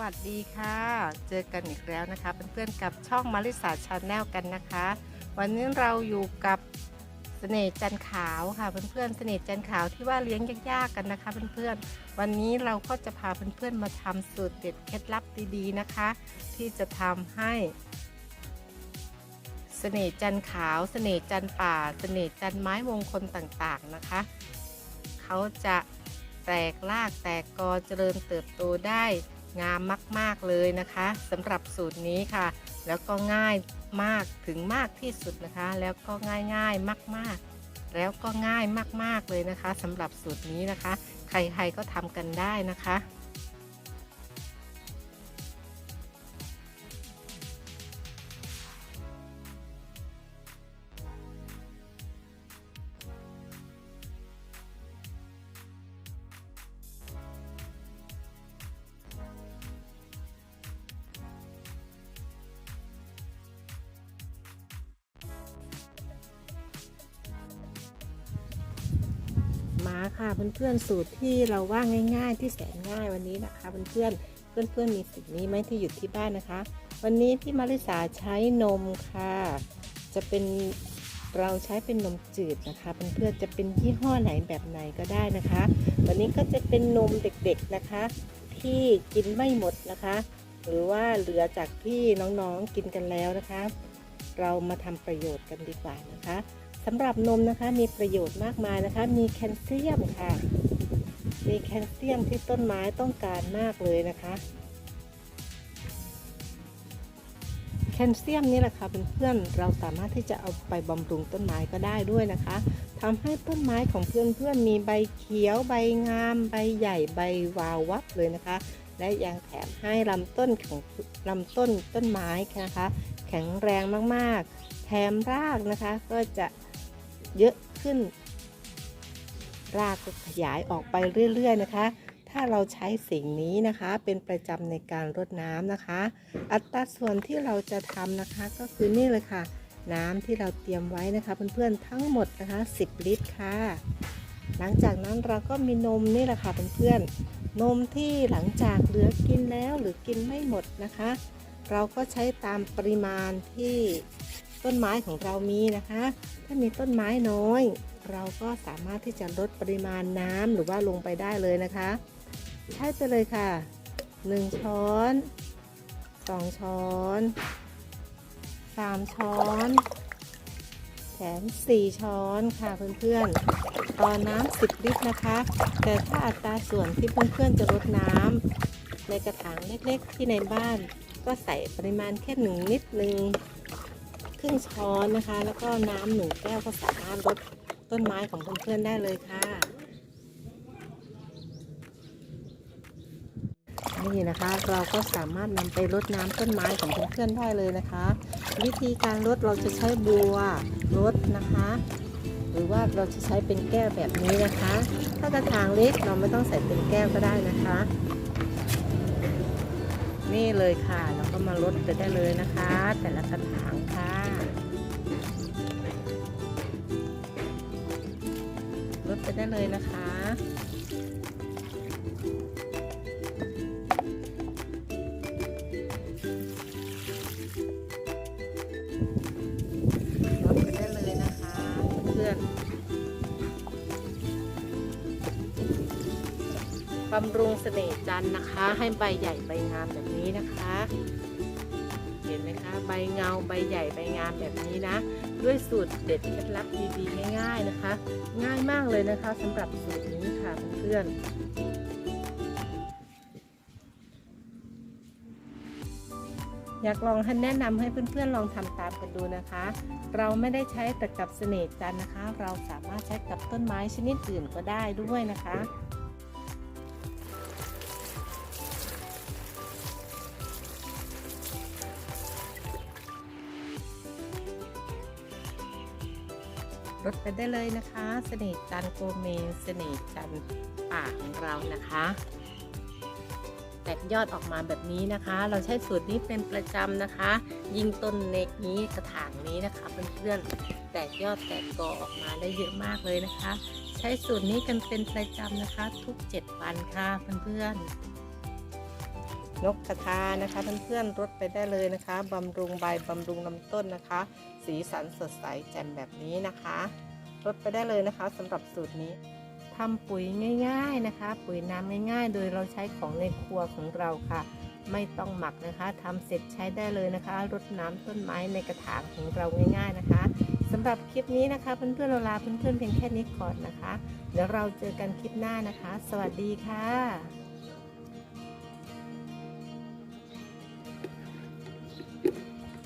วัสดีค่ะ เจอกันอีกแล้วนะคะเพื่อนๆกับช่องมาริสาชาแนลกันนะคะ วันนี้เราอยู่กับเสน่ห์จันขาวค่ะเพื่อนๆเสน่ห์จันขาวที่ว่าเลี้ยงยากๆกันนะคะเพื่อนๆวันนี้เราก็จะพาเพื่อนๆมาทำสูตรเด็ดเคล็ดลับดีๆนะคะ ที่จะทำให้เสน่ห์จันขาวเสน่ห์จันป่า เสน่ห์จันไม้มงคลต่างๆนะคะ เขาจะแตกรากแตกกอเจริญเติบโตได้ งามมาก ๆ เลยนะคะสำหรับสูตรนี้ค่ะ แล้วก็ง่ายมากถึงมากที่สุดนะคะ แล้วก็ง่ายง่ายมาก ๆ แล้วก็ง่ายมาก ๆ เลยนะคะสำหรับสูตรนี้นะคะ ใคร ๆ ก็ทำกันได้นะคะาค่ะเพื่อนๆสูตรที่เราว่าง่าย ๆ ที่แสนง่ายวันนี้นะคะเพื่อนๆเพื่อนๆมีสิ่งนี้ไหมที่อยู่ที่บ้านนะคะ วันนี้พี่มาริสาใช้นมค่ะ จะเป็นเราใช้เป็นนมจืดนะคะเพื่อนๆจะเป็นยี่ห้อไหนแบบไหนก็ได้นะคะ วันนี้ก็จะเป็นนมเด็กๆนะคะ ที่กินไม่หมดนะคะ หรือว่าเหลือจากที่น้องๆกินกันแล้วนะคะ เรามาทำประโยชน์กันดีกว่านะคะ สำหรับนมนะคะมีประโยชน์มากมายนะคะ มีแคลเซียมค่ะ มีแคลเซียมที่ต้นไม้ต้องการมากเลยนะคะ แคลเซียมนี่แหละค่ะเพื่อนๆเราสามารถที่จะเอาไปบำรุงต้นไม้ก็ได้ด้วยนะคะทำให้ต้นไม้ของเพื่อนๆมีใบเขียวใบงาม ใบใหญ่ใบวาววับเลยนะคะ และยังแถมให้ลำต้นของลำต้นต้นไม้นะคะ แข็งแรงมากๆ แถมรากนะคะก็จะ เยอะขึ้น รากก็ขยายออกไปเรื่อย ๆ นะคะ ถ้าเราใช้สิ่งนี้นะคะเป็นประจำในการรดน้ำนะคะ อัตราส่วนที่เราจะทำนะคะก็คือนี่เลยค่ะ น้ำที่เราเตรียมไว้นะคะเพื่อนๆทั้งหมดนะคะ 10 ลิตรค่ะ หลังจากนั้นเราก็มีนมนี่แหละค่ะเพื่อนๆนมที่หลังจากเหลือกินแล้วหรือกินไม่หมดนะคะ เราก็ใช้ตามปริมาณที่ ต้นไม้ของเรามีนะคะ ถ้ามีต้นไม้น้อย เราก็สามารถที่จะลดปริมาณน้ำหรือว่าลงไปได้เลยนะคะ ใช้ไปเลยค่ะ 1 ช้อน 2 ช้อน 3 ช้อนแถม4ช้อนค่ะเพื่อนๆ ต่อน้ำ10 ลิตรนะคะ แต่ถ้าอัตราส่วนที่เพื่อนๆ จะลดน้ำในกระถางเล็กๆ ที่ในบ้าน ก็ใส่ปริมาณแค่หนึ่งนิดนึง รึ่งช้อนนะคะ แล้วก็น้ำหนึ่งแก้วก็สามารถลดต้นไม้ของเพื่อนๆได้เลยค่ะ นี่นะคะเราก็สามารถนำไปรดน้ำต้นไม้ของเพื่อนๆได้เลยนะคะ วิธีการรดเราจะใช้บัวรดนะคะ หรือว่าเราจะใช้เป็นแก้วแบบนี้นะคะ ถ้ากระถางเล็กเราไม่ต้องใส่เป็นแก้วก็ได้นะคะ นี่เลยค่ะเราก็มาลดไปได้เลยนะคะ แต่ละกระถางค่ะ ไปได้เลยนะคะลดไปได้เลยนะคะ เพื่อนบำรุงเสน่ห์จันทร์นะคะ ให้ใบใหญ่ใบงามแบบนี้นะคะ เห็นไหมคะ ใบเงาใบใหญ่ใบงามแบบนี้นะ ด้วยสูตรเด็ดเคล็ดลับดีๆง่ายๆนะคะ ง่ายมากเลยนะคะสำหรับสูตรนี้ค่ะเพื่อนๆอยากลองให้แนะนำให้เพื่อนๆลองทำตามกันดูนะคะ เราไม่ได้ใช้แต่กับเสน่ห์จันนะคะ เราสามารถใช้กับต้นไม้ชนิดอื่นก็ได้ด้วยนะคะ ลดไปได้เลยนะคะ เสน่ห์จันทร์โกเมเสน่ห์จันทร์ป่าของเรานะคะ แตกยอดออกมาแบบนี้นะคะ เราใช้สูตรนี้เป็นประจำนะคะ ยิงต้นเล็กนี้กระถางนี้นะคะเพื่อนๆแตกยอดแตกกอออกมาได้เยอะมากเลยนะคะ ใช้สูตรนี้กันเป็นประจำนะคะ ทุก 7 วันค่ะเพื่อนๆ นกกระทานะคะเพื่อนๆรดไปได้เลยนะคะบำรุงใบบำรุงลำต้นนะคะ สีสันสดใสแจ่มแบบนี้นะคะรดไปได้เลยนะคะสำหรับสูตรนี้ทำปุ๋ยง่าย ๆนะคะ ปุ๋ยน้ำง่าย ๆ โดยเราใช้ของในครัวของเราค่ะ ไม่ต้องหมักนะคะทำเสร็จใช้ได้เลยนะคะรดน้ำต้นไม้ในกระถางของเราง่าย ๆนะคะสำหรับคลิปนี้นะคะเพื่อนๆเราลาเพื่อนๆเพียงแค่นี้ก่อนนะคะ เดี๋ยวเราเจอกันคลิปหน้านะคะ สวัสดีค่ะ